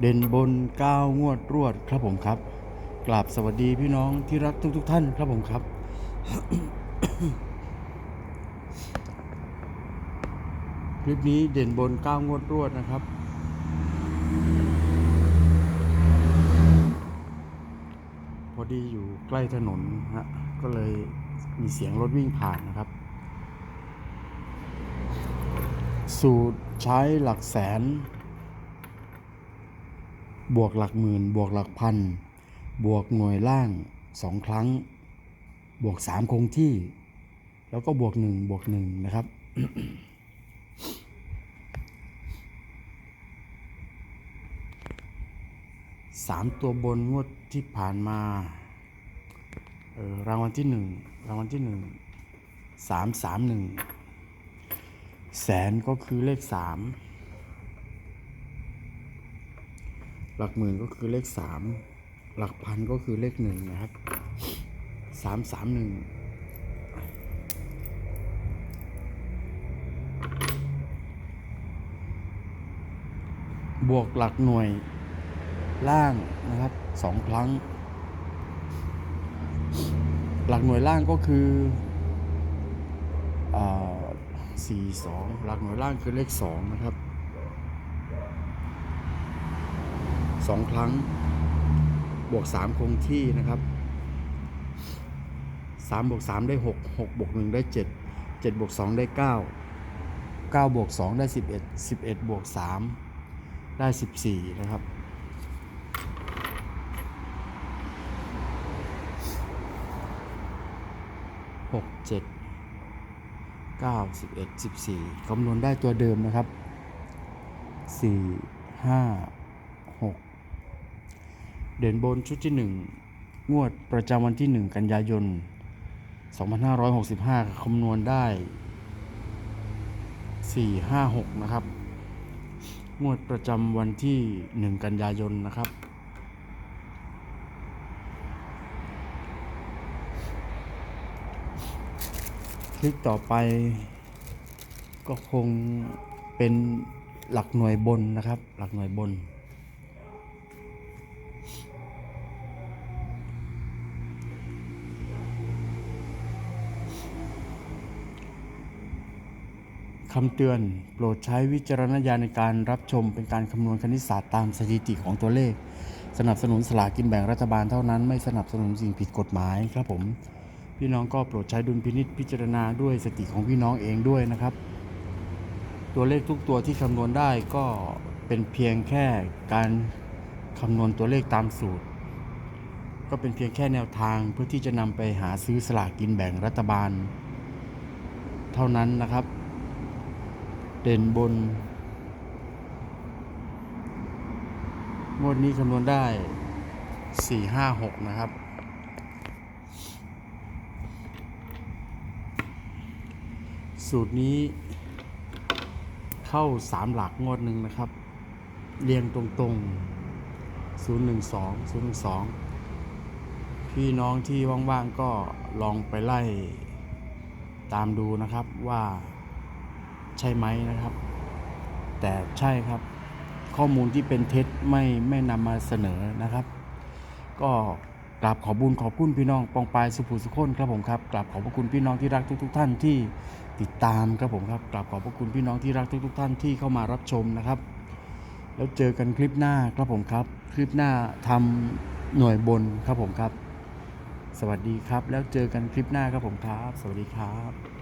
เด่นบนก้าวงวดรวดครับผมครับกราบสวัสดีพี่น้องที่รักทุก ๆทท่านครับผมครับ คลิปนี้เด่นบนก้าวงวดรวดนะครับ พอดีอยู่ใกล้ถนนฮะก็เลยมีเสียงรถวิ่งผ่านนะครับ สูตรใช้หลักแสน บวกหลักหมื่น บวกหลักพัน บวกหน่วยล่างสองครั้ง บวกสามคงที่ แล้วก็บวกหนึ่งบวกหนึ่งนะครับ สามตัวบนงวดที่ผ่านมา เออรางวัลที่หนึ่งรางวัลที่หนึ่งสามสามหนึ่งแสนก็คือเลขสาม หลักหมื่นก็คือเลขสามหลักพันก็คือเลขหนึ่งนะครับสามสามหนึ่งบวกหลักหน่วยล่างนะครับสองครั้ง หลักหน่วยล่างก็คือสี่สองหลักหน่วยล่างคือเลขสองนะครับ สองครั้ง บวกสามคงที่นะครับสามบวกสามได้หกหกบวกหนึ่งได้เจ็ดเจ็ดบวกสองได้เก้าเก้าบวกสองได้สิบเอ็ดสิบเอ็ดบวกสามได้สิบสี่นะครับหกเจ็ดเก้าสิบเอ็ดสิบสี่คำนวณได้ตัวเดิมนะครับสี่ห้า เด่นบนชุดที่หนึ่งงวดประจำวันที่หนึ่งกันยายน 2565 คำนวณได้ 456 นะครับ งวดประจำวันที่ 1 กันยายนนะครับ คลิปต่อไปก็คงเป็นหลักหน่วยบนนะครับ หลักหน่วยบน คำเตือน โปรดใช้วิจารณญาณในการรับชมเป็นการคำนวณคณิตศาสตร์ตามสถิติของตัวเลข สนับสนุนสลากกินแบ่งรัฐบาลเท่านั้นไม่สนับสนุนสิ่งผิดกฎหมายครับผม พี่น้องก็โปรดใช้ดุลพินิษพิจารณาด้วยสติของพี่น้องเองด้วยนะครับ ตัวเลขทุกตัวที่คำนวณได้ก็เป็นเพียงแค่การคำนวณตัวเลขตามสูตร ก็เป็นเพียงแค่แนวทางเพื่อที่จะนำไปหาซื้อสลากกินแบ่งรัฐบาล เท่านั้นนะครับ เด่นบนงวดนี้คำนวณได้ 4 5 6 นะครับ สูตรนี้เข้า 3 หลักงวดหนึ่งนะครับ เรียงตรงๆ 012 012 พี่น้องที่ว่างๆก็ลองไปไล่ตามดูนะครับว่า ใช่ไหมนะครับ แต่ใช่ครับ ข้อมูลที่เป็นเท็จไม่ไม่นำมาเสนอนะครับ ก็กราบขอบุญขอบคุณพี่น้องปองปายสุภูสุคนครับผมครับกราบขอบพระคุณพี่น้องที่รักทุกๆท่านที่ติดตามครับผมครับกราบขอบพระคุณพี่น้องที่รักทุกๆท่านที่เข้ามารับชมนะครับ แล้วเจอกันคลิปหน้าครับผมครับ คลิปหน้าทำหน่วยบนครับผมครับ สวัสดีครับ แล้วเจอกันคลิปหน้าครับผมครับ สวัสดีครับ